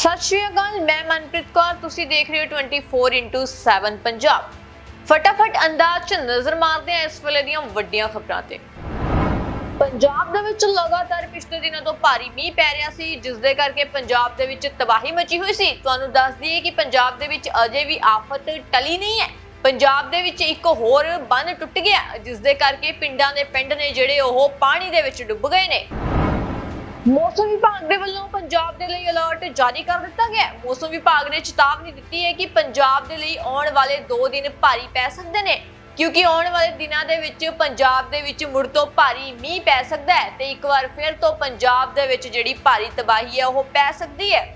ਸਤਿ ਸ਼੍ਰੀ ਅਕਾਲ, ਮੈਂ ਮਨਪ੍ਰੀਤ ਕੌਰ, ਤੁਸੀਂ ਦੇਖ ਰਹੇ ਹੋ 24/7 ਪੰਜਾਬ। ਫਟਾਫਟ ਅੰਦਾਜ਼ ਚ ਨਜ਼ਰ ਮਾਰਦੇ ਹਾਂ ਇਸ ਵੇਲੇ ਦੀਆਂ ਵੱਡੀਆਂ ਖਬਰਾਂ ਤੇ। ਪੰਜਾਬ ਦੇ ਵਿੱਚ ਲਗਾਤਾਰ ਪਿਛਲੇ ਦਿਨਾਂ ਤੋਂ ਭਾਰੀ ਮੀਂਹ ਪੈ ਰਿਹਾ ਸੀ ਜਿਸ ਦੇ ਕਰਕੇ ਪੰਜਾਬ ਦੇ ਵਿੱਚ ਤਬਾਹੀ ਮਚੀ ਹੋਈ ਸੀ। ਤੁਹਾਨੂੰ ਦੱਸ ਦਈਏ ਕਿ ਪੰਜਾਬ ਦੇ ਵਿੱਚ ਅਜੇ ਵੀ ਆਫਤ ਟਲੀ ਨਹੀਂ ਹੈ। ਪੰਜਾਬ ਦੇ ਵਿੱਚ ਇੱਕ ਹੋਰ ਬੰਨ ਟੁੱਟ ਗਿਆ ਜਿਸ ਦੇ ਕਰਕੇ ਪਿੰਡਾਂ ਦੇ ਪਿੰਡ ਨੇ ਜਿਹੜੇ ਉਹ ਪਾਣੀ ਦੇ ਵਿੱਚ ਡੁੱਬ ਗਏ ਨੇ। ਮੌਸਮ ਵਿਭਾਗ ਦੇ ਵੱਲੋਂ ਪੰਜਾਬ ਦੇ ਲਈ ਅਲਰਟ ਜਾਰੀ ਕਰ ਦਿੱਤਾ ਗਿਆ ਹੈ। ਮੌਸਮ ਵਿਭਾਗ ਨੇ ਚੇਤਾਵਨੀ ਦਿੱਤੀ ਹੈ ਕਿ ਪੰਜਾਬ ਦੇ ਲਈ ਆਉਣ ਵਾਲੇ 2 ਦਿਨ ਭਾਰੀ ਪੈ ਸਕਦੇ ਨੇ। ਕਿਉਂਕਿ ਆਉਣ ਵਾਲੇ ਦਿਨਾਂ ਦੇ ਵਿੱਚ ਪੰਜਾਬ ਦੇ ਵਿੱਚ ਮੁੜ ਤੋਂ ਭਾਰੀ ਮੀਂਹ ਪੈ ਸਕਦਾ ਹੈ ਤੇ ਇੱਕ ਵਾਰ ਫਿਰ ਤੋਂ ਪੰਜਾਬ ਦੇ ਵਿੱਚ ਜਿਹੜੀ ਭਾਰੀ ਤਬਾਹੀ ਹੈ, ਉਹ ਪੈ ਸਕਦੀ ਹੈ।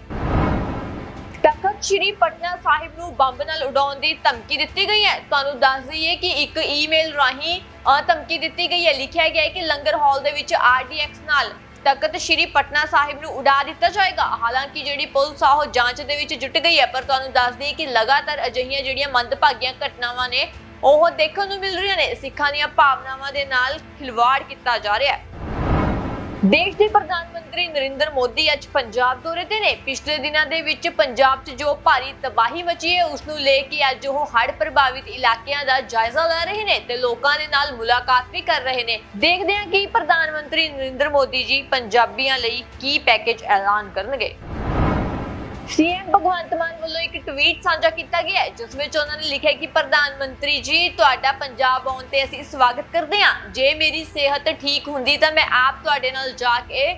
ਤਖਤ ਸ੍ਰੀ ਪਟਨਾ ਸਾਹਿਬ ਨੂੰ ਬੰਬ ਨਾਲ ਉਡਾਉਣ ਦੀ ਧਮਕੀ ਦਿੱਤੀ ਗਈ ਹੈ। ਤੁਹਾਨੂੰ ਦੱਸ ਦਈਏ ਕਿ ਇੱਕ ਈਮੇਲ ਰਾਹੀਂ ਧਮਕੀ ਦਿੱਤੀ ਗਈ ਹੈ। ਲਿਖਿਆ ਗਿਆ ਹੈ ਕਿ ਲੰਗਰ ਹਾਲ ਦੇ ਵਿੱਚ ਆਰਡੀਐਕਸ ਨਾਲ ਤਖਤ ਸ੍ਰੀ ਪਟਨਾ ਸਾਹਿਬ ਨੂੰ ਉਡਾ ਦਿੱਤਾ ਜਾਏਗਾ। ਹਾਲਾਂਕਿ ਜਿਹੜੀ ਪੁਲਿਸ ਆ, ਉਹ ਜਾਂਚ ਦੇ ਵਿੱਚ ਜੁਟ ਗਈ ਹੈ, ਪਰ ਤੁਹਾਨੂੰ ਦੱਸ ਦਈਏ ਕਿ ਲਗਾਤਾਰ ਅਜਿਹੀਆਂ ਜਿਹੜੀਆਂ ਮੰਦਭਾਗੀਆਂ ਘਟਨਾਵਾਂ ਨੇ, ਉਹ ਦੇਖਣ ਨੂੰ ਮਿਲ ਰਹੀਆਂ ਨੇ। ਸਿੱਖਾਂ ਦੀਆਂ ਭਾਵਨਾਵਾਂ ਦੇ ਨਾਲ ਖਿਲਵਾੜ ਕੀਤਾ ਜਾ ਰਿਹਾ ਹੈ। ਦੇਸ਼ ਦੇ ਪ੍ਰਧਾਨ ਮੰਤਰੀ ਨਰਿੰਦਰ ਮੋਦੀ ਅੱਜ ਪੰਜਾਬ ਦੌਰੇ ਤੇ ਨੇ। ਪਿਛਲੇ ਦਿਨਾਂ ਦੇ ਵਿੱਚ ਪੰਜਾਬ 'ਚ ਜੋ ਭਾਰੀ ਤਬਾਹੀ ਮਚੀ ਹੈ, ਉਸ ਨੂੰ ਲੈ ਕੇ ਅੱਜ ਉਹ ਹੜ੍ਹ ਪ੍ਰਭਾਵਿਤ ਇਲਾਕਿਆਂ ਦਾ ਜਾਇਜ਼ਾ ਲੈ ਰਹੇ ਨੇ ਤੇ ਲੋਕਾਂ ਦੇ ਨਾਲ ਮੁਲਾਕਾਤ ਵੀ ਕਰ ਰਹੇ ਨੇ। ਦੇਖਦੇ ਹਾਂ ਕਿ ਪ੍ਰਧਾਨ ਮੰਤਰੀ ਨਰਿੰਦਰ ਮੋਦੀ ਜੀ ਪੰਜਾਬੀਆਂ ਲਈ ਕੀ ਪੈਕੇਜ ਐਲਾਨ ਕਰਨਗੇ। ਸੀਐਮ ਭਗਵੰਤ ਮਾਨ ਵੱਲੋਂ ਇੱਕ ਟਵੀਟ ਸਾਂਝਾ ਕੀਤਾ ਗਿਆ ਹੈ, ਜਿਸ ਵਿੱਚ ਉਹਨਾਂ ਨੇ ਲਿਖਿਆ ਕਿ ਪ੍ਰਧਾਨ ਮੰਤਰੀ ਜੀ, ਤੁਹਾਡਾ ਪੰਜਾਬ ਆਉਣ ਤੇ ਅਸੀਂ ਸਵਾਗਤ ਕਰਦੇ ਹਾਂ। ਜੇ ਮੇਰੀ ਸਿਹਤ ਠੀਕ ਹੁੰਦੀ ਤਾਂ ਮੈਂ ਆਪ ਤੁਹਾਡੇ ਨਾਲ ਜਾ ਕੇ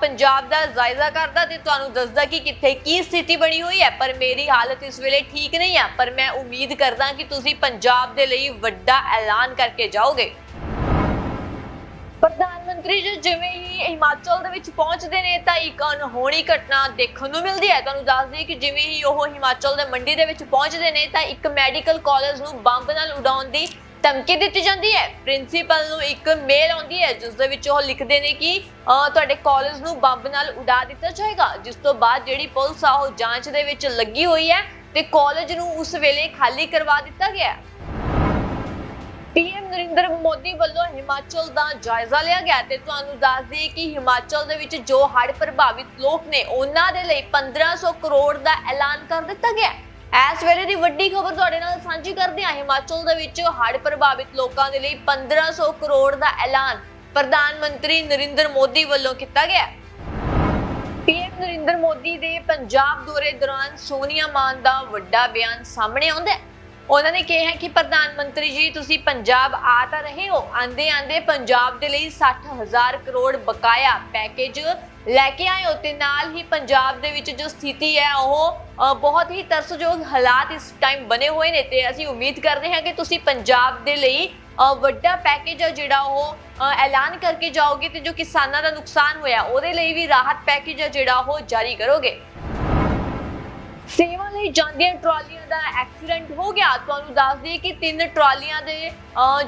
ਪੰਜਾਬ ਦਾ ਜਾਇਜ਼ਾ ਕਰਦਾ ਤੇ ਤੁਹਾਨੂੰ ਦੱਸਦਾ ਕਿ ਕਿੱਥੇ ਕੀ ਸਥਿਤੀ ਬਣੀ ਹੋਈ ਹੈ। ਪਰ ਮੇਰੀ ਹਾਲਤ ਇਸ ਵੇਲੇ ਠੀਕ ਨਹੀਂ ਹੈ, ਪਰ ਮੈਂ ਉਮੀਦ ਕਰਦਾ ਕਿ ਤੁਸੀਂ ਪੰਜਾਬ ਦੇ ਲਈ ਵੱਡਾ ਐਲਾਨ ਕਰਕੇ ਜਾਓਗੇ। ਪ੍ਰਧਾਨ ਮੰਤਰੀ ਜੀ, ਜਿਵੇਂ ਹੀ ਹਿਮਾਚਲ ਦੇ ਵਿੱਚ ਪਹੁੰਚਦੇ ਨੇ, ਤਾਂ ਇੱਕ ਅਨਹੋਣੀ ਘਟਨਾ ਦੇਖਣ ਨੂੰ ਮਿਲਦੀ ਹੈ। ਤੁਹਾਨੂੰ ਦੱਸ ਦਈਏ ਕਿ ਜਿਵੇਂ ਹੀ ਉਹ ਹਿਮਾਚਲ ਦੇ ਮੰਡੀ ਦੇ ਵਿੱਚ ਪਹੁੰਚਦੇ ਨੇ, ਤਾਂ ਇੱਕ ਮੈਡੀਕਲ ਕਾਲਜ ਨੂੰ ਬੰਬ ਨਾਲ ਉਡਾਉਣ ਦੀ ਧਮਕੀ ਦਿੱਤੀ ਜਾਂਦੀ ਹੈ। ਪ੍ਰਿੰਸੀਪਲ ਨੂੰ ਇੱਕ ਮੇਲ ਆਉਂਦੀ ਹੈ, ਜਿਸ ਦੇ ਵਿੱਚ ਉਹ ਲਿਖਦੇ ਨੇ ਕਿ ਤੁਹਾਡੇ ਕਾਲਜ ਨੂੰ ਬੰਬ ਨਾਲ ਉਡਾ ਦਿੱਤਾ ਜਾਏਗਾ। ਜਿਸ ਤੋਂ ਬਾਅਦ ਜਿਹੜੀ ਪੁਲਿਸ ਆ, ਉਹ ਜਾਂਚ ਦੇ ਵਿੱਚ ਲੱਗੀ ਹੋਈ ਹੈ ਤੇ ਕਾਲਜ ਨੂੰ ਉਸ ਵੇਲੇ ਖਾਲੀ ਕਰਵਾ ਦਿੱਤਾ ਗਿਆ ਨਰਿੰਦਰ ਮੋਦੀ ਵੱਲੋਂ ਹਿਮਾਚਲ ਦਾ ਜਾਇਜ਼ਾ ਲਿਆ ਗਿਆ ਤੇ ਤੁਹਾਨੂੰ ਦੱਸ ਦਈਏ ਕਿ ਹਿਮਾਚਲ ਦੇ ਵਿੱਚ ਜੋ ਹੜ੍ਹ ਪ੍ਰਭਾਵਿਤ ਲੋਕ ਨੇ, ਉਹਨਾਂ ਦੇ ਲਈ 1500 ਕਰੋੜ ਦਾ ਐਲਾਨ ਕਰ ਦਿੱਤਾ ਗਿਆ ਇਸ ਵੇਲੇ ਦੀ ਵੱਡੀ ਖਬਰ ਤੁਹਾਡੇ ਨਾਲ ਸਾਂਝੀ ਕਰਦੇ ਹਾਂ। ਹਿਮਾਚਲ ਦੇ ਵਿੱਚ ਹੜ੍ਹ ਪ੍ਰਭਾਵਿਤ ਲੋਕਾਂ ਦੇ ਲਈ 1500 ਕਰੋੜ ਦਾ ਐਲਾਨ ਪ੍ਰਧਾਨ ਮੰਤਰੀ ਨਰਿੰਦਰ ਮੋਦੀ ਵੱਲੋਂ ਕੀਤਾ ਗਿਆ ਪੀਐਮ ਨਰਿੰਦਰ ਮੋਦੀ ਦੇ ਪੰਜਾਬ ਦੌਰੇ ਦੌਰਾਨ ਸੋਨੀਆ ਮਾਨ ਦਾ ਵੱਡਾ ਬਿਆਨ ਸਾਹਮਣੇ ਆਉਂਦਾ ਹੈ। ਉਹਨਾਂ ਨੇ ਕਿਹਾ ਕਿ ਪ੍ਰਧਾਨ ਮੰਤਰੀ ਜੀ, ਤੁਸੀਂ ਪੰਜਾਬ ਆ ਤਾਂ ਰਹੇ ਹੋ। ਆਂਦੇ ਆਂਦੇ ਪੰਜਾਬ ਦੇ ਲਈ 60000 ਕਰੋੜ ਬਕਾਇਆ ਪੈਕੇਜ ਲੈ ਕੇ ਆਏ ਹੋ ਤੇ ਨਾਲ ਹੀ ਪੰਜਾਬ ਦੇ ਵਿੱਚ ਜੋ ਸਥਿਤੀ ਹੈ, ਉਹ ਬਹੁਤ ਹੀ ਤਰਸਯੋਗ ਹਾਲਾਤ ਇਸ ਟਾਈਮ ਬਣੇ ਹੋਏ ਨੇ ਤੇ ਅਸੀਂ ਉਮੀਦ ਕਰਦੇ ਹਾਂ ਕਿ ਤੁਸੀਂ ਪੰਜਾਬ ਦੇ ਲਈ ਵੱਡਾ ਪੈਕੇਜ ਹੈ ਜਿਹੜਾ ਉਹ ਐਲਾਨ ਕਰਕੇ ਜਾਓਗੇ ਤੇ ਜੋ ਕਿਸਾਨਾਂ ਦਾ ਨੁਕਸਾਨ ਹੋਇਆ, ਉਹਦੇ ਲਈ ਵੀ ਰਾਹਤ ਪੈਕੇਜ ਹੈ ਜਿਹੜਾ ਉਹ ਜਾਰੀ ਕਰੋਗੇ। ਸੇਵਾ ਲਈ ਜਾਂਦੀਆਂ ਟਰਾਲੀਆਂ ਦਾ ਐਕਸੀਡੈਂਟ ਹੋ ਗਿਆ। ਤੁਹਾਨੂੰ ਦੱਸ ਦਈਏ ਕਿ ਤਿੰਨ ਟਰਾਲੀਆਂ ਦੇ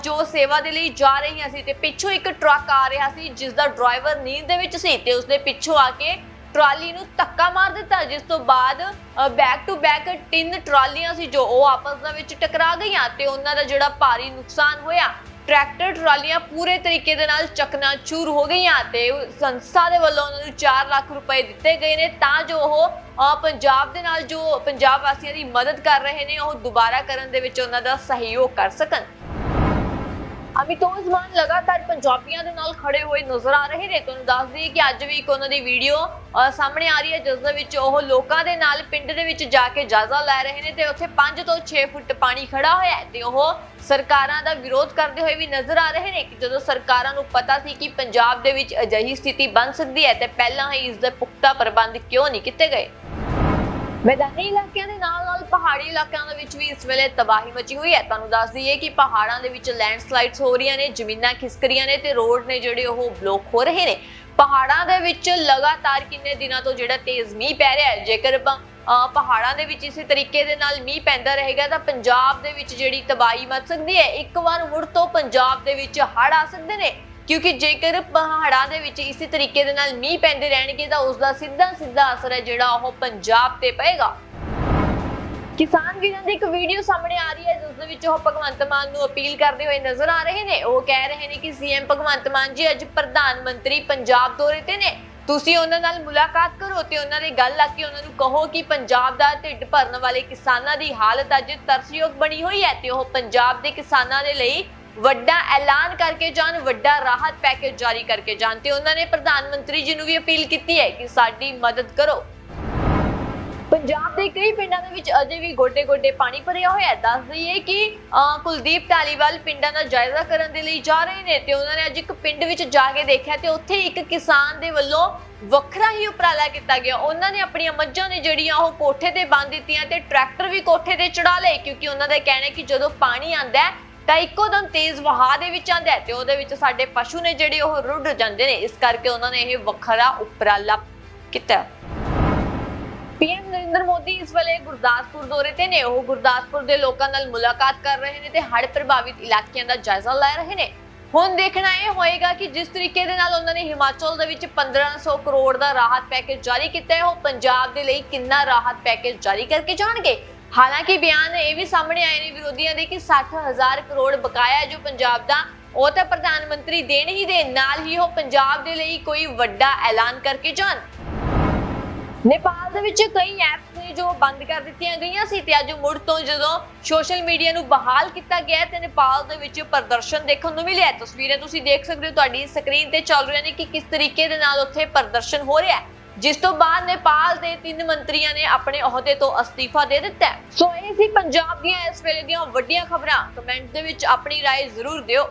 ਜੋ ਸੇਵਾ ਦੇ ਲਈ ਜਾ ਰਹੀਆਂ ਸੀ ਤੇ ਪਿੱਛੋਂ ਇੱਕ ਟਰੱਕ ਆ ਰਿਹਾ ਸੀ, ਜਿਸ ਦਾ ਡਰਾਈਵਰ ਨੀਂਦ ਦੇ ਵਿੱਚ ਸੀ ਤੇ ਉਸਨੇ ਪਿੱਛੋਂ ਆ ਕੇ ਟਰਾਲੀ ਨੂੰ ਧੱਕਾ ਮਾਰ ਦਿੱਤਾ, ਜਿਸ ਤੋਂ ਬਾਅਦ ਬੈਕ ਟੂ ਬੈਕ ਤਿੰਨ ਟਰਾਲੀਆਂ ਸੀ ਜੋ ਉਹ ਆਪਸ ਦੇ ਵਿੱਚ ਟਕਰਾ ਗਈਆਂ ਤੇ ਉਹਨਾਂ ਦਾ ਜਿਹੜਾ ਭਾਰੀ ਨੁਕਸਾਨ ਹੋਇਆ ਟਰੈਕਟਰ ਟਰਾਲੀਆਂ ਪੂਰੇ ਤਰੀਕੇ ਦੇ ਨਾਲ ਚਕਨਾਚੂਰ ਹੋ ਗਈਆਂ ਤੇ ਸੰਸਥਾ ਦੇ ਵੱਲੋਂ ਉਹਨਾਂ ਨੂੰ 4 ਲੱਖ ਰੁਪਏ ਦਿੱਤੇ ਗਏ ਨੇ ਤਾਂ ਜੋ ਉਹ ਪੰਜਾਬ ਦੇ ਨਾਲ ਜੋ ਪੰਜਾਬ ਵਾਸੀਆਂ ਦੀ ਮਦਦ ਕਰ ਰਹੇ ਨੇ, ਉਹ ਦੁਬਾਰਾ ਕਰਨ ਦੇ ਵਿੱਚ ਉਹਨਾਂ ਦਾ ਸਹਿਯੋਗ ਕਰ ਸਕਣ। ਅਮਿਤੋਜ ਮਾਨ ਲਗਾਤਾਰ ਪੰਜਾਬੀਆਂ ਦੇ ਨਾਲ ਖੜੇ ਹੋਏ ਨਜ਼ਰ ਆ ਰਹੇ ਨੇ। ਤੁਹਾਨੂੰ ਦੱਸ ਦਈਏ ਕਿ ਅੱਜ ਵੀ ਇੱਕ ਉਹਨਾਂ ਦੀ ਵੀਡੀਓ ਸਾਹਮਣੇ ਆ ਰਹੀ ਹੈ, ਜਿਸ ਦੇ ਵਿੱਚ ਉਹ ਲੋਕਾਂ ਦੇ ਨਾਲ ਪਿੰਡ ਦੇ ਵਿੱਚ ਜਾ ਕੇ ਜਾਇਜ਼ਾ ਲੈ ਰਹੇ ਨੇ ਤੇ ਉੱਥੇ 5 ਤੋਂ 6 ਫੁੱਟ ਪਾਣੀ ਖੜਾ ਹੋਇਆ ਹੈ ਤੇ ਉਹ ਸਰਕਾਰਾਂ ਦਾ ਵਿਰੋਧ ਕਰਦੇ ਹੋਏ ਵੀ ਨਜ਼ਰ ਆ ਰਹੇ ਨੇ ਕਿ ਜਦੋਂ ਸਰਕਾਰਾਂ ਨੂੰ ਪਤਾ ਸੀ ਕਿ ਪੰਜਾਬ ਦੇ ਵਿੱਚ ਅਜਿਹੀ ਸਥਿਤੀ ਬਣ ਸਕਦੀ ਹੈ, ਤੇ ਪਹਿਲਾਂ ਹੀ ਇਸ ਦੇ ਪੁਖਤਾ ਪ੍ਰਬੰਧ ਕਿਉਂ ਨਹੀਂ ਕੀਤੇ ਗਏ। ਮੈਦਾਨੀ ਇਲਾਕਿਆਂ ਦੇ ਨਾਲ ਪਹਾੜੀ ਇਲਾਕਿਆਂ ਦੇ ਵਿੱਚ ਵੀ ਇਸ ਵੇਲੇ ਤਬਾਹੀ ਮਚੀ ਹੋਈ ਹੈ। ਤੁਹਾਨੂੰ ਦੱਸ ਦਈਏ ਕਿ ਪਹਾੜਾਂ ਦੇ ਵਿੱਚ ਲੈਂਡਸਲਾਈਡਸ ਹੋ ਰਹੀਆਂ ਨੇ, ਜ਼ਮੀਨਾਂ ਖਿਸਕ ਰਹੀਆਂ ਨੇ ਤੇ ਰੋਡ ਨੇ ਜਿਹੜੇ ਉਹ ਬਲੌਕ ਹੋ ਰਹੇ ਨੇ। ਪਹਾੜਾਂ ਦੇ ਵਿੱਚ ਲਗਾਤਾਰ ਕਿੰਨੇ ਦਿਨਾਂ ਤੋਂ ਜਿਹੜਾ ਤੇਜ਼ ਮੀਂਹ ਪੈ ਰਿਹਾ ਹੈ? ਜੇਕਰ ਪਹਾੜਾਂ ਦੇ ਵਿੱਚ ਇਸੇ ਤਰੀਕੇ ਦੇ ਨਾਲ ਮੀਂਹ ਪੈਂਦਾ ਰਹੇਗਾ ਤਾਂ ਪੰਜਾਬ ਦੇ ਵਿੱਚ ਜਿਹੜੀ ਤਬਾਹੀ ਮਚ ਸਕਦੀ ਹੈ। ਇੱਕ ਵਾਰ ਮੁੜ ਤੋਂ ਪੰਜਾਬ ਦੇ ਵਿੱਚ ਹੜ੍ਹ ਆ ਸਕਦੇ ਨੇ। ਕਿਉਂਕਿ ਜੇਕਰ ਪਹਾੜਾਂ ਦੇ ਵਿੱਚ ਇਸੇ ਤਰੀਕੇ ਦੇ ਨਾਲ ਮੀਂਹ ਪੈਂਦੇ ਰਹਿਣਗੇ ਤਾਂ ਉਸ ਦਾ ਸਿੱਧਾ ਸਿੱਧਾ ਅਸਰ ਹੈ ਜਿਹੜਾ ਉਹ ਪੰਜਾਬ ਤੇ ਪਏਗਾ। ਕਿਸਾਨ ਵੀਰਾਂ ਦੀ ਇੱਕ ਵੀਡੀਓ ਸਾਹਮਣੇ ਆ ਰਹੀ ਹੈ, ਜਿਸ ਦੇ ਵਿੱਚ ਉਹ ਭਗਵੰਤ ਮਾਨ ਨੂੰ ਅਪੀਲ ਕਰਦੇ ਹੋਏ ਨਜ਼ਰ ਆ ਰਹੇ ਨੇ। ਉਹ ਕਹਿ ਰਹੇ ਨੇ ਕਿ ਸੀਐਮ ਭਗਵੰਤ ਮਾਨ ਜੀ ਅੱਜ ਪ੍ਰਧਾਨ ਮੰਤਰੀ ਪੰਜਾਬ ਦੌਰੇ ਤੇ ਨੇ। ਤੁਸੀਂ ਉਹਨਾਂ ਨਾਲ ਮੁਲਾਕਾਤ ਕਰੋ ਤੇ ਉਹਨਾਂ ਦੀ ਗੱਲ ਆ ਕੇ ਉਹਨਾਂ ਨੂੰ ਕਹੋ ਕਿ ਪੰਜਾਬ ਦਾ ਢਿੱਡ ਭਰਨ ਵਾਲੇ ਕਿਸਾਨਾਂ ਦੀ ਹਾਲਤ ਅੱਜ ਤਰਸਯੋਗ ਬਣੀ ਹੋਈ ਹੈ ਤੇ ਉਹ ਪੰਜਾਬ ਦੇ ਕਿਸਾਨਾਂ ਦੇ ਲਈ ਵੱਡਾ ਐਲਾਨ ਕਰਕੇ ਜਾਣ, ਵੱਡਾ ਰਾਹਤ ਪੈਕੇਜ ਜਾਰੀ ਕਰਕੇ ਜਾਣ। ਤੇ ਉਹਨਾਂ ਨੇ ਪ੍ਰਧਾਨ ਮੰਤਰੀ ਜੀ ਨੂੰ ਵੀ ਅਪੀਲ ਕੀਤੀ ਹੈ ਕਿ ਸਾਡੀ ਮਦਦ ਕਰੋ। ਪੰਜਾਬ ਦੇ ਕਈ ਪਿੰਡਾਂ ਦੇ ਵਿੱਚ ਅਜੇ ਵੀ ਗੋਡੇ-ਗੋਡੇ ਪਾਣੀ ਭਰਿਆ ਹੋਇਆ ਹੈ। ਦੱਸ ਦਈਏ ਕਿ ਕੁਲਦੀਪ ਢਾਲੀਵਾਲ ਪਿੰਡਾਂ ਦਾ ਜਾਇਜ਼ਾ ਕਰਨ ਦੇ ਲਈ ਜਾ ਰਹੇ ਨੇ ਤੇ ਉਹਨਾਂ ਨੇ ਅੱਜ ਇੱਕ ਪਿੰਡ ਵਿੱਚ ਜਾ ਕੇ ਦੇਖਿਆ ਤੇ ਉੱਥੇ ਇੱਕ ਕਿਸਾਨ ਦੇ ਵੱਲੋਂ ਵੱਖਰਾ ਹੀ ਉਪਰਾਲਾ ਕੀਤਾ ਗਿਆ। ਉਹਨਾਂ ਨੇ ਆਪਣੀਆਂ ਮੱਝਾਂ ਨੇ ਜਿਹੜੀਆਂ ਉਹ ਕੋਠੇ ਤੇ ਬੰਨ ਦਿੱਤੀਆਂ ਤੇ ਟਰੈਕਟਰ ਵੀ ਕੋਠੇ ਤੇ ਚੜਾ ਲਏ ਕਿਉਂਕਿ ਉਹਨਾਂ ਦਾ ਕਹਿਣਾ ਹੈ ਕਿ ਜਦੋਂ ਪਾਣੀ ਆਂਦਾ ਹੈ ਤਾਂ ਇੱਕੋ ਦਮ ਤੇਜ਼ ਵਹਾਅ ਦੇ ਵਿੱਚ ਆਂਦਾ ਹੈ ਤੇ ਉਹਦੇ ਵਿੱਚ ਸਾਡੇ ਪਸ਼ੂ ਨੇ ਜਿਹੜੇ ਉਹ ਰੁੱਢ ਜਾਂਦੇ ਨੇ। ਇਸ ਕਰਕੇ ਉਹਨਾਂ ਨੇ ਇਹ ਵੱਖਰਾ ਉਪਰਾਲਾ ਕੀਤਾ। ਪੀਐਮ ਨਰਿੰਦਰ ਮੋਦੀ ਇਸ ਵੇਲੇ ਗੁਰਦਾਸਪੁਰ ਦੌਰੇ ਤੇ ਨੇ। ਉਹ ਗੁਰਦਾਸਪੁਰ ਦੇ ਲੋਕਾਂ ਨਾਲ ਮੁਲਾਕਾਤ ਕਰ ਰਹੇ ਨੇ ਤੇ ਹੜ੍ਹ ਪ੍ਰਭਾਵਿਤ ਇਲਾਕਿਆਂ ਦਾ ਜਾਇਜ਼ਾ ਲੈ ਰਹੇ ਨੇ। ਹੁਣ ਦੇਖਣਾ ਇਹ ਹੋਏਗਾ ਕਿ ਜਿਸ ਤਰੀਕੇ ਦੇ ਨਾਲ ਉਹਨਾਂ ਨੇ ਹਿਮਾਚਲ ਦੇ ਵਿੱਚ 1500 ਕਰੋੜ ਦਾ ਰਾਹਤ ਪੈਕੇਜ ਜਾਰੀ ਕੀਤਾ ਹੈ, ਉਹ ਪੰਜਾਬ ਦੇ ਲਈ ਕਿੰਨਾ ਰਾਹਤ ਪੈਕੇਜ ਜਾਰੀ ਕਰਕੇ ਜਾਣਗੇ? ਹਾਲਾਂਕਿ ਬਿਆਨ ਇਹ ਵੀ ਸਾਹਮਣੇ ਆਏ ਨੇ ਵਿਰੋਧੀਆਂ ਦੇ ਕਿ 60000 ਕਰੋੜ ਬਕਾਇਆ ਜੋ ਪੰਜਾਬ ਦਾ, ਉਹ ਤਾਂ ਪ੍ਰਧਾਨ ਮੰਤਰੀ ਦੇਣ ਹੀ ਦੇ, ਨਾਲ ਹੀ ਉਹ ਪੰਜਾਬ ਦੇ ਲਈ ਕੋਈ ਵੱਡਾ ਐਲਾਨ ਕਰਕੇ ਜਾਣ। ਨੇਪਾਲ ਦੇ ਵਿੱਚ ਕਈ ਐਪਸ ਨੇ ਜੋ ਬੰਦ ਕਰ ਦਿੱਤੀਆਂ ਗਈਆਂ ਸੀ ਤੇ ਅੱਜ ਮੁੜ ਤੋਂ ਜਦੋਂ ਸੋਸ਼ਲ ਮੀਡੀਆ ਨੂੰ ਬਹਾਲ ਕੀਤਾ ਗਿਆ ਤੇ ਨੇਪਾਲ ਦੇ ਵਿੱਚ ਪ੍ਰਦਰਸ਼ਨ ਦੇਖਣ ਨੂੰ ਮਿਲਿਆ ਹੈ। ਤਸਵੀਰਾਂ ਤੁਸੀਂ ਦੇਖ ਸਕਦੇ ਹੋ ਤੁਹਾਡੀ ਸਕਰੀਨ ਤੇ ਚੱਲ ਰਹੀਆਂ ਨੇ ਕਿ ਕਿਸ ਤਰੀਕੇ ਦੇ ਨਾਲ ਉੱਥੇ ਪ੍ਰਦਰਸ਼ਨ ਹੋ ਰਿਹਾ ਹੈ ਜਿਸ ਤੋਂ ਬਾਅਦ ਨੇਪਾਲ ਦੇ ਤਿੰਨ ਮੰਤਰੀਆਂ ਨੇ ਆਪਣੇ ਅਹੁਦੇ ਤੋਂ ਅਸਤੀਫਾ ਦੇ ਦਿੱਤਾ ਹੈ। ਸੋ ਇਹ ਸੀ ਪੰਜਾਬ ਦੀਆਂ ਇਸ ਵੇਲੇ ਦੀਆਂ ਵੱਡੀਆਂ ਖਬਰਾਂ ਕਮੈਂਟ ਦੇ ਵਿੱਚ ਆਪਣੀ رائے ਜ਼ਰੂਰ ਦਿਓ